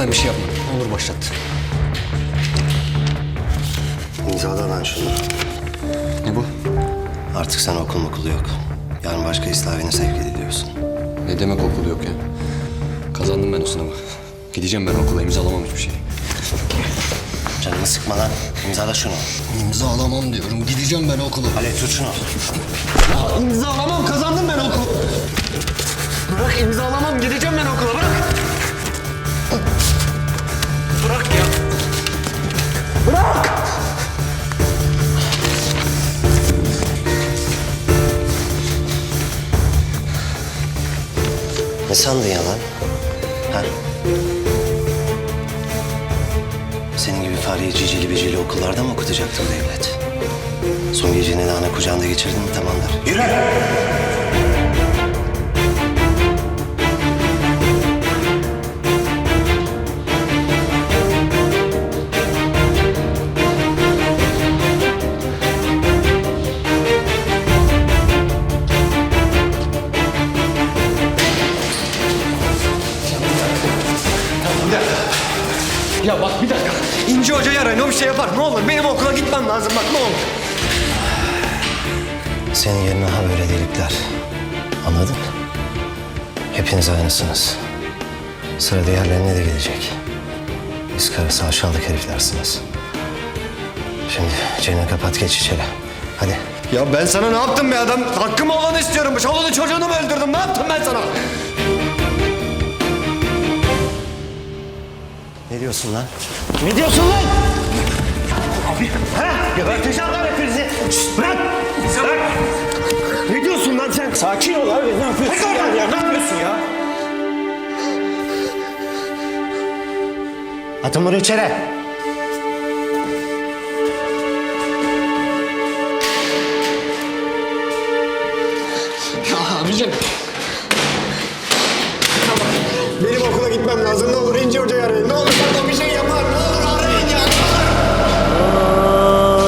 Ben bir şey yapmadım. Onur başlattı. İmzala lan şunu. Ne bu? Artık sana okul okulu yok. Yarın başka İslavi'ne sevk ediliyorsun. Ne demek okul yok ya? Kazandım ben o sınavı. Gideceğim ben okula imzalamam hiçbir şey. Canını sıkma lan. İmzala şunu. İmzalamam diyorum. Gideceğim ben okula. Ali tut şunu. İmzalamam. Kazandım ben okulu. Bırak imzalamam. Ne sandın ya lan? Ha? Senin gibi fareyi cicili bicili okullarda mı okutacaktı bu devlet? Son geceni de ana kucağında geçirdin mi tamamdır. Yürü! Ya bak bir dakika. İnci Hoca'yı arayın. O bir şey yapar. Ne olur benim okula gitmem lazım. Bak ne olur. Senin yerine ha böyle delikler. Anladın? Hepiniz aynısınız. Sıra diğerlerine de gelecek. Biz karısı aşağılık heriflersiniz. Şimdi çeneni kapat geç içeri. Hadi. Ya ben sana ne yaptım be adam? Hakkım olanı istiyorum. Çoluğunu çocuğunu mu öldürdüm? Ne yaptım ben sana? Ne diyorsun lan? Ne diyorsun lan? Abi, ha? Geberteceğim lan hepinizi. Şşt, bırak! Bırak! Ne diyorsun lan sen? Sakin ol abi, ne yapıyorsun ya? ya? Ne yapıyorsun ya? Atın bunu içeri. Ya abicim.